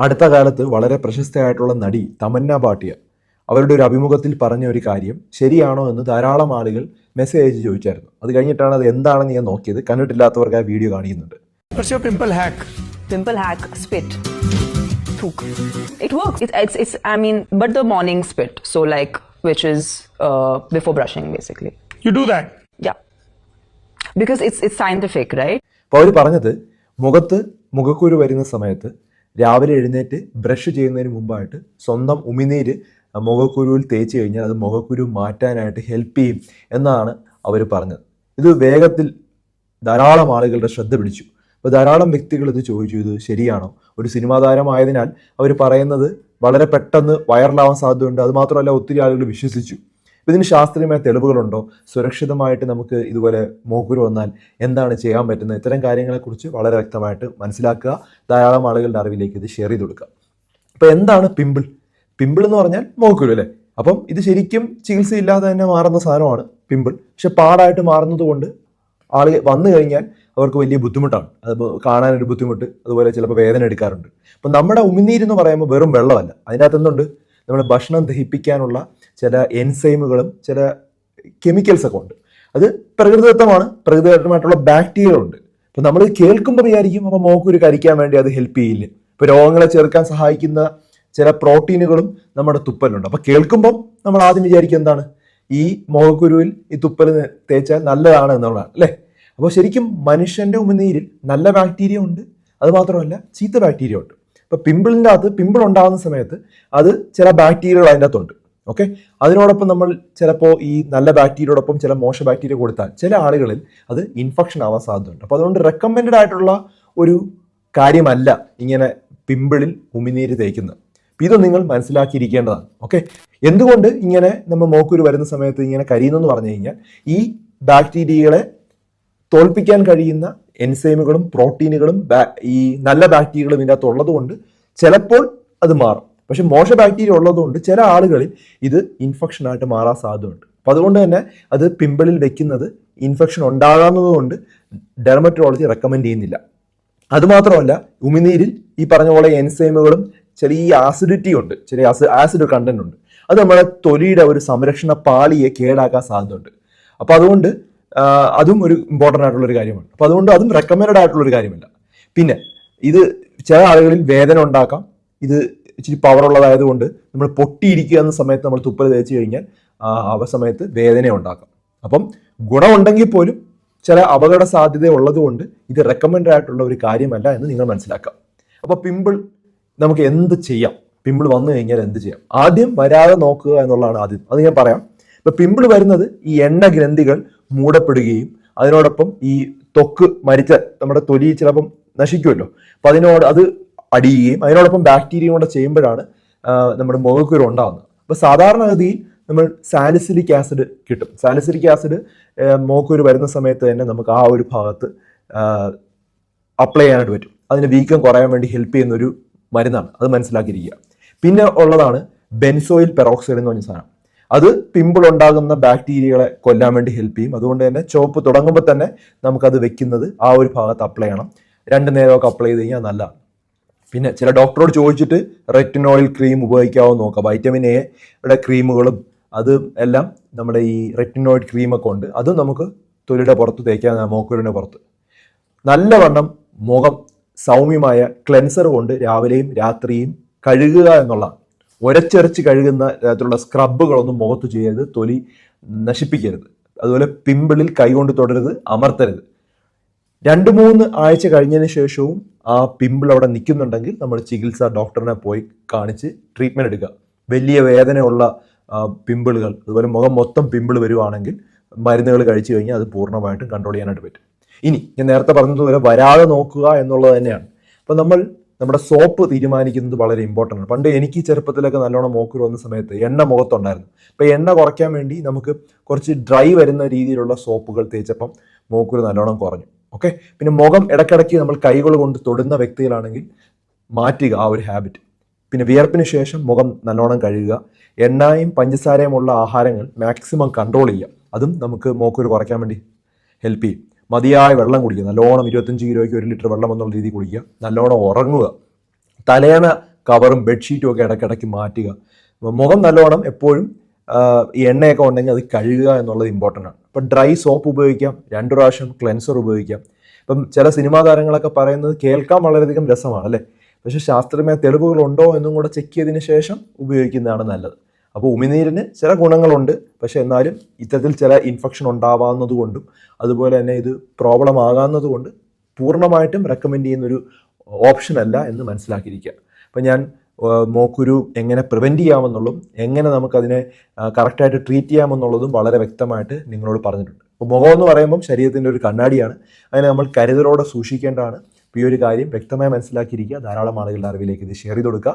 അടുത്ത കാലത്ത് വളരെ പ്രശസ്തയായിട്ടുള്ള നടി തമന്ന ഭാട്ടിയ അവരുടെ ഒരു അഭിമുഖത്തിൽ പറഞ്ഞ ഒരു കാര്യം ശരിയാണോ എന്ന് ധാരാളം ആളുകൾ മെസ്സേജ് അയച്ച് ചോദിച്ചായിരുന്നു. അത് കഴിഞ്ഞിട്ടാണ് അത് എന്താണെന്ന് ഞാൻ നോക്കിയത്. കണ്ടിട്ടില്ലാത്തവർക്ക് ആ വീഡിയോ കാണിക്കുന്നുണ്ട്. What's your pimple hack? pimple hack spit. Thuk. it works. It's, it's it's i mean but the morning spit. So like which is uh, before brushing basically. You do that. yeah. Because it's it's scientific right? അപ്പോൾ അവർ പറഞ്ഞത് മുഖത്ത് മുഖക്കുരു വരുന്ന സമയത്ത് രാവിലെ എഴുന്നേറ്റ് brush ചെയ്യുന്നതിന് മുമ്പായിട്ട് സ്വന്തം ഉമിനീര് മുഖക്കുരുവിൽ തേച്ച് കഴിഞ്ഞാൽ അത് മുഖക്കുരു മാറ്റാനായിട്ട് ഹെൽപ്പ് ചെയ്യും എന്നാണ് അവർ പറഞ്ഞത്. ഇത് വേഗത്തിൽ ധാരാളം ആളുകളുടെ ശ്രദ്ധ പിടിച്ചു. അപ്പോൾ ധാരാളം വ്യക്തികൾ ഇത് ചോദിച്ചു ഇത് ശരിയാണോ? ഒരു സിനിമാ താരമായതിനാൽ അവർ പറയുന്നത് വളരെ പെട്ടെന്ന് വൈറലാവാൻ സാധ്യതയുണ്ട്. അതുമാത്രമല്ല ഒത്തിരി ആളുകൾ വിശ്വസിച്ചു. ഇതിന് ശാസ്ത്രീയമായ തെളിവുകളുണ്ടോ? സുരക്ഷിതമായിട്ട് നമുക്ക് ഇതുപോലെ മോക്കുരു വന്നാൽ എന്താണ് ചെയ്യാൻ പറ്റുന്നത്? ഇത്തരം കാര്യങ്ങളെക്കുറിച്ച് വളരെ വ്യക്തമായിട്ട് മനസ്സിലാക്കുക. ധാരാളം ആളുകളുടെ അറിവിലേക്ക് ഇത് ഷെയർ ചെയ്ത് കൊടുക്കുക. അപ്പോൾ എന്താണ് പിമ്പിൾ പിമ്പിൾ എന്ന് പറഞ്ഞാൽ മോക്കുരു അല്ലേ? അപ്പം ഇത് ശരിക്കും ചികിത്സയില്ലാതെ തന്നെ മാറുന്ന സാധനമാണ് പിമ്പിൾ പക്ഷെ പാടായിട്ട് മാറുന്നത് കൊണ്ട് ആളുകൾ വന്നു കഴിഞ്ഞാൽ അവർക്ക് വലിയ ബുദ്ധിമുട്ടാണ്. അത് കാണാനൊരു ബുദ്ധിമുട്ട് അതുപോലെ ചിലപ്പോൾ വേദന എടുക്കാറുണ്ട്. അപ്പം നമ്മുടെ ഉമിനീരെന്ന് പറയുമ്പോൾ വെറും വെള്ളമല്ല. അതിനകത്ത് എന്തുണ്ട്? നമ്മുടെ ഭക്ഷണം ദഹിപ്പിക്കാനുള്ള ചില എൻസൈമുകളും ചില കെമിക്കൽസൊക്കെ ഉണ്ട് അത് പ്രകൃതിദത്തമാണ്. പ്രകൃതിദത്തമായിട്ടുള്ള ബാക്ടീരിയ ഉണ്ട് അപ്പം നമ്മൾ കേൾക്കുമ്പോൾ വിചാരിക്കും അപ്പോൾ മോക്കൊരു കരിക്കാൻ വേണ്ടി അത് ഹെൽപ്പ് ചെയ്യില്ല. ഇപ്പോൾ രോഗങ്ങളെ ചെറുക്കാൻ സഹായിക്കുന്ന ചില പ്രോട്ടീനുകളും നമ്മുടെ തുപ്പലുണ്ട് അപ്പോൾ കേൾക്കുമ്പം നമ്മൾ ആദ്യം വിചാരിക്കും എന്താണ്? ഈ മോഹക്കുരുവിൽ ഈ തുപ്പൽ തേച്ചാൽ നല്ലതാണ് എന്നുള്ളതാണ് അല്ലേ? അപ്പോൾ ശരിക്കും മനുഷ്യന്റെ ഉമിനീരിൽ നല്ല ബാക്ടീരിയ ഉണ്ട്. അതുമാത്രമല്ല ചീത്ത ബാക്ടീരിയ ഉണ്ട്. അപ്പോൾ പിമ്പിളിന്റെ അകത്ത് പിമ്പിൾ ഉണ്ടാകുന്ന സമയത്ത് അത് ചില ബാക്ടീരിയകൾ അതിന്റെ അകത്തുണ്ട് ഓക്കെ അതിനോടൊപ്പം നമ്മൾ ചിലപ്പോൾ ഈ നല്ല ബാക്ടീരിയയോടൊപ്പം ചില മോശ ബാക്ടീരിയ കൊടുത്താൽ ചില ആളുകളിൽ അത് ഇൻഫെക്ഷൻ ആവാൻ സാധ്യതയുണ്ട്. അപ്പോൾ അതുകൊണ്ട് റെക്കമെൻഡഡ് ആയിട്ടുള്ള ഒരു കാര്യമല്ല ഇങ്ങനെ പിമ്പിളിൽ ഉമിനീര് തേക്കുന്നത്. ഇത് നിങ്ങൾ മനസ്സിലാക്കിയിരിക്കേണ്ടതാണ്. ഓക്കെ എന്തുകൊണ്ട് ഇങ്ങനെ നമ്മൾ മോക്കൂര് വരുന്ന സമയത്ത് ഇങ്ങനെ കരിയുന്നെന്ന് പറഞ്ഞു കഴിഞ്ഞാൽ ഈ ബാക്ടീരിയകളെ തോൽപ്പിക്കാൻ കഴിയുന്ന എൻസൈമുകളും പ്രോട്ടീനുകളും ഈ നല്ല ബാക്ടീരിയകളും ഇതിനകത്ത് ഉള്ളതുകൊണ്ട് ചിലപ്പോൾ അത് മാറും. പക്ഷെ മോശ ബാക്ടീരിയ ഉള്ളതുകൊണ്ട് ചില ആളുകളിൽ ഇത് ഇൻഫെക്ഷൻ ആയിട്ട് മാറാൻ സാധ്യതയുണ്ട്. അപ്പം അതുകൊണ്ട് തന്നെ അത് പിമ്പിളിൽ വെക്കുന്നത് ഇൻഫെക്ഷൻ ഉണ്ടാകാവുന്നതുകൊണ്ട് ഡെർമറ്റോളജി റെക്കമെൻഡ് ചെയ്യുന്നില്ല. അതുമാത്രമല്ല ഉമിനീരിൽ ഈ പറഞ്ഞ പോലെ എൻസൈമുകളും ചെറിയ ആസിഡിറ്റി ഉണ്ട്. ചെറിയ ആസിഡ് കണ്ടന്റ് ഉണ്ട്. അത് നമ്മുടെ തൊലിയുടെ ഒരു സംരക്ഷണ പാളിയെ കേടാക്കാൻ സാധ്യതയുണ്ട്. അപ്പോൾ അതുകൊണ്ട് അതും ഒരു ഇമ്പോർട്ടന്റ് ആയിട്ടുള്ള ഒരു കാര്യമാണ്. അപ്പോൾ അതുകൊണ്ട് അതും റെക്കമെൻഡ് ആയിട്ടുള്ള ഒരു കാര്യമല്ല. പിന്നെ ഇത് ചില ആളുകളിൽ വേദന ഉണ്ടാക്കാം. ഇത് ഇച്ചിരി പവർ ഉള്ളതായതുകൊണ്ട് നമ്മൾ പൊട്ടിയിരിക്കുക എന്ന സമയത്ത് നമ്മൾ തുപ്പൽ തേച്ച് കഴിഞ്ഞാൽ ആ സമയത്ത് വേദന ഉണ്ടാക്കാം. അപ്പം ഗുണമുണ്ടെങ്കിൽ പോലും ചില അപകട സാധ്യത ഉള്ളതുകൊണ്ട് ഇത് റെക്കമെൻഡ് ആയിട്ടുള്ള ഒരു കാര്യമല്ല എന്ന് നിങ്ങൾ മനസ്സിലാക്കാം. അപ്പോൾ പിമ്പിൾ നമുക്ക് എന്ത് ചെയ്യാം? പിമ്പിൾ വന്നു കഴിഞ്ഞാൽ എന്ത് ചെയ്യാം? ആദ്യം വരാതെ നോക്കുക എന്നുള്ളതാണ് ആദ്യം. അത് ഞാൻ പറയാം. ഇപ്പൊ പിമ്പിൾ വരുന്നത് ഈ എണ്ണ ഗ്രന്ഥികൾ മൂടപ്പെടുകയും അതിനോടൊപ്പം ഈ തൊക്ക് മരിച്ച നമ്മുടെ തൊലി ചിലപ്പം നശിക്കുമല്ലോ. അപ്പൊ അതിനോട് അത് അടിയുകയും അതിനോടൊപ്പം ബാക്ടീരിയ കൂടെ ചെയ്യുമ്പോഴാണ് നമ്മുടെ മുഖക്കുരു ഉണ്ടാകുന്നത് അപ്പോൾ സാധാരണഗതിയിൽ നമ്മൾ സാലിസിലിക് ആസിഡ് കിട്ടും. സാലിസിലിക് ആസിഡ് മുഖക്കുരു വരുന്ന സമയത്ത് തന്നെ നമുക്ക് ആ ഒരു ഭാഗത്ത് അപ്ലൈ ചെയ്യാനായിട്ട് പറ്റും. അതിന് വീക്കം കുറയാൻ വേണ്ടി ഹെൽപ്പ് ചെയ്യുന്ന ഒരു മരുന്നാണ്. അത് മനസ്സിലാക്കിയിരിക്കുക. പിന്നെ ഉള്ളതാണ് ബെൻസോയിൽ പെറോക്സൈഡ് എന്ന് പറഞ്ഞ സാധനം. അത് പിമ്പിൾ ഉണ്ടാകുന്ന ബാക്ടീരിയകളെ കൊല്ലാൻ വേണ്ടി ഹെൽപ്പ് ചെയ്യും. അതുകൊണ്ട് തന്നെ ചുവപ്പ് തുടങ്ങുമ്പോൾ തന്നെ നമുക്കത് വെക്കുന്നത് ആ ഒരു ഭാഗത്ത് അപ്ലൈ ചെയ്യണം. രണ്ട് നേരമൊക്കെ അപ്ലൈ ചെയ്ത് കഴിഞ്ഞാൽ നല്ലതാണ് പിന്നെ ചില ഡോക്ടറോട് ചോദിച്ചിട്ട് റെറ്റിനോയിൽ ക്രീം ഉപയോഗിക്കാവോ നോക്കുക നോക്കാം. വൈറ്റമിൻ എ യുടെ ക്രീമുകളും അത് എല്ലാം നമ്മുടെ ഈ റെറ്റിനോയിഡ് ക്രീമൊക്കെ ഉണ്ട്. അതും നമുക്ക് തൊലിയുടെ പുറത്ത് തേക്കാൻ മോക്കുലിന്റെ പുറത്ത്. നല്ലവണ്ണം മുഖം സൗമ്യമായ ക്ലെൻസർ കൊണ്ട് രാവിലെയും രാത്രിയും കഴുകുക എന്നുള്ളതാണ് ഒരച്ചരച്ച് കഴുകുന്ന തരത്തിലുള്ള സ്ക്രബുകളൊന്നും മുഖത്ത് ചെയ്യരുത് തൊലി നശിപ്പിക്കരുത്. അതുപോലെ പിമ്പിളിൽ കൈകൊണ്ട് തൊടരുത് അമർത്തരുത്. രണ്ട് മൂന്ന് ആഴ്ച കഴിഞ്ഞതിന് ശേഷവും ആ പിമ്പിൾ അവിടെ നിൽക്കുന്നുണ്ടെങ്കിൽ നമ്മൾ ചികിത്സ ഡോക്ടറിനെ പോയി കാണിച്ച് ട്രീറ്റ്മെന്റ് എടുക്കുക. വലിയ വേദനയുള്ള പിമ്പിളുകൾ അതുപോലെ മുഖം മൊത്തം പിമ്പിൾ വരുവാണെങ്കിൽ മരുന്നുകൾ കഴിച്ചു കഴിഞ്ഞാൽ അത് പൂർണമായിട്ടും കൺട്രോൾ ചെയ്യാനായിട്ട് പറ്റും. ഇനി ഞാൻ നേരത്തെ പറഞ്ഞതുപോലെ വരാതെ നോക്കുക എന്നുള്ളത് തന്നെയാണ്. അപ്പം നമ്മൾ നമ്മുടെ സോപ്പ് തീരുമാനിക്കുന്നത് വളരെ ഇമ്പോർട്ടന്റ് ആണ്. പണ്ട് എനിക്ക് ചെറുപ്പത്തിലൊക്കെ നല്ലോണം മോക്കുരു വന്ന സമയത്ത് എണ്ണ മുഖത്തുണ്ടായിരുന്നു. അപ്പോൾ എണ്ണ കുറയ്ക്കാൻ വേണ്ടി നമുക്ക് കുറച്ച് ഡ്രൈ വരുന്ന രീതിയിലുള്ള സോപ്പുകൾ തേച്ചപ്പം മോക്കുരു നല്ലോണം കുറഞ്ഞു. ഓക്കെ പിന്നെ മുഖം ഇടയ്ക്കിടയ്ക്ക് നമ്മൾ കൈകൾ കൊണ്ട് തൊടുന്ന വ്യക്തികളാണെങ്കിൽ മാറ്റുക ആ ഒരു ഹാബിറ്റ് പിന്നെ വിയർപ്പിന് ശേഷം മുഖം നല്ലോണം കഴുകുക. എണ്ണയും പഞ്ചസാരയും ഉള്ള ആഹാരങ്ങൾ മാക്സിമം കൺട്രോൾ ചെയ്യുക. അതും നമുക്ക് മോക്കുരു കുറയ്ക്കാൻ വേണ്ടി ഹെൽപ്പ് ചെയ്യും. മതിയായ വെള്ളം കുടിക്കുക. നല്ലോണം ഇരുപത്തഞ്ച് കിലോയ്ക്ക് ഒരു ലിറ്റർ വെള്ളം എന്നുള്ള രീതിയിൽ കുടിക്കുക. നല്ലോണം ഉറങ്ങുക. തലേണ കവറും ബെഡ്ഷീറ്റും ഒക്കെ ഇടയ്ക്കിടയ്ക്ക് മാറ്റുക. മുഖം നല്ലോണം എപ്പോഴും എണ്ണയൊക്കെ ഉണ്ടെങ്കിൽ അത് കഴുകുക എന്നുള്ളത് ഇമ്പോർട്ടന്റ് ആണ്. ഇപ്പം ഡ്രൈ സോപ്പ് ഉപയോഗിക്കാം. രണ്ട് പ്രാവശ്യം ക്ലെൻസർ ഉപയോഗിക്കാം. ഇപ്പം ചില സിനിമാ താരങ്ങളൊക്കെ പറയുന്നത് കേൾക്കാൻ വളരെയധികം രസമാണ് അല്ലേ? പക്ഷേ ശാസ്ത്രീയമായ തെളിവുകളുണ്ടോ എന്നും കൂടെ ചെക്ക് ചെയ്തതിന് ശേഷം ഉപയോഗിക്കുന്നതാണ് നല്ലത്. അപ്പോൾ ഉമിനീരിന് ചില ഗുണങ്ങളുണ്ട്. പക്ഷേ എന്നാലും ഇത്തരത്തിൽ ചില ഇൻഫെക്ഷൻ ഉണ്ടാവാവുന്നതുകൊണ്ടും അതുപോലെ തന്നെ ഇത് പ്രോബ്ലം ആകാവുന്നത് കൊണ്ട് പൂർണമായിട്ടും റെക്കമെൻഡ് ചെയ്യുന്നൊരു ഓപ്ഷൻ അല്ല എന്ന് മനസ്സിലാക്കിയിരിക്കുക. അപ്പം ഞാൻ മോക്കുരു എങ്ങനെ പ്രിവെന്റ് ചെയ്യാമെന്നുള്ളതും എങ്ങനെ നമുക്കതിനെ കറക്റ്റായിട്ട് ട്രീറ്റ് ചെയ്യാമെന്നുള്ളതും വളരെ വ്യക്തമായിട്ട് നിങ്ങളോട് പറഞ്ഞിട്ടുണ്ട്. അപ്പോൾ മുഖം എന്ന് പറയുമ്പം ശരീരത്തിന്റെ ഒരു കണ്ണാടിയാണ്. അതിനെ നമ്മൾ കരുതലോടെ സൂക്ഷിക്കേണ്ടതാണ്. ഈ ഒരു കാര്യം വ്യക്തമായി മനസ്സിലാക്കിയിരിക്കുക. ധാരാളം ആളുകളുടെ അറിവിലേക്ക് ഇത് ഷെയർ ചെയ്ത് കൊടുക്കുക.